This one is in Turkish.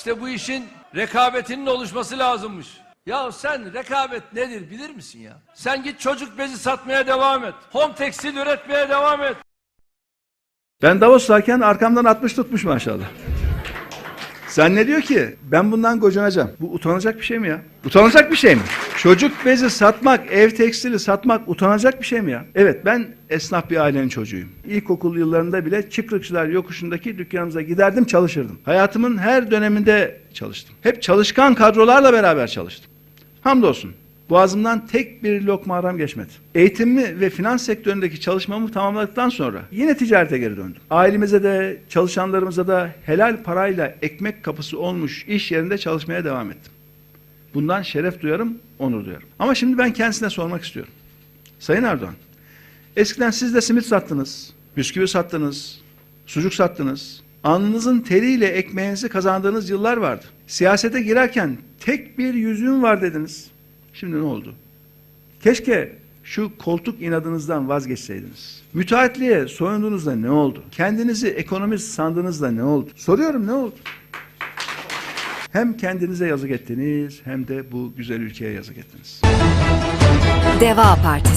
İşte bu işin rekabetinin oluşması lazımmış. Ya sen rekabet nedir bilir misin ya? Sen git çocuk bezi satmaya devam et. Home tekstil üretmeye devam et. Ben Davos'tayken arkamdan 60 tutmuş maşallah. Zannediyor ki ben bundan gocunacağım. Bu utanacak bir şey mi ya? Utanacak bir şey mi? Çocuk bezi satmak, ev tekstili satmak utanacak bir şey mi ya? Evet ben esnaf bir ailenin çocuğuyum. İlkokul yıllarında bile Çıkrıkçılar yokuşundaki dükkanımıza giderdim çalışırdım. Hayatımın her döneminde çalıştım. Hep çalışkan kadrolarla beraber çalıştım. Hamdolsun. Boğazımdan tek bir lokma haram geçmedi. Eğitimimi ve finans sektöründeki çalışmamı tamamladıktan sonra yine ticarete geri döndüm. Ailemize de çalışanlarımıza da helal parayla ekmek kapısı olmuş iş yerinde çalışmaya devam ettim. Bundan şeref duyarım, onur duyarım. Ama şimdi ben kendisine sormak istiyorum. Sayın Erdoğan, eskiden siz de simit sattınız, bisküvi sattınız, sucuk sattınız. Alnınızın teriyle ekmeğinizi kazandığınız yıllar vardı. Siyasete girerken tek bir yüzüğüm var dediniz. Şimdi ne oldu? Keşke şu koltuk inadınızdan vazgeçseydiniz. Müteahhitliğe soyunduğunuzda ne oldu? Kendinizi ekonomist sandığınızda ne oldu? Soruyorum ne oldu? Hem kendinize yazık ettiniz hem de bu güzel ülkeye yazık ettiniz. Deva Partisi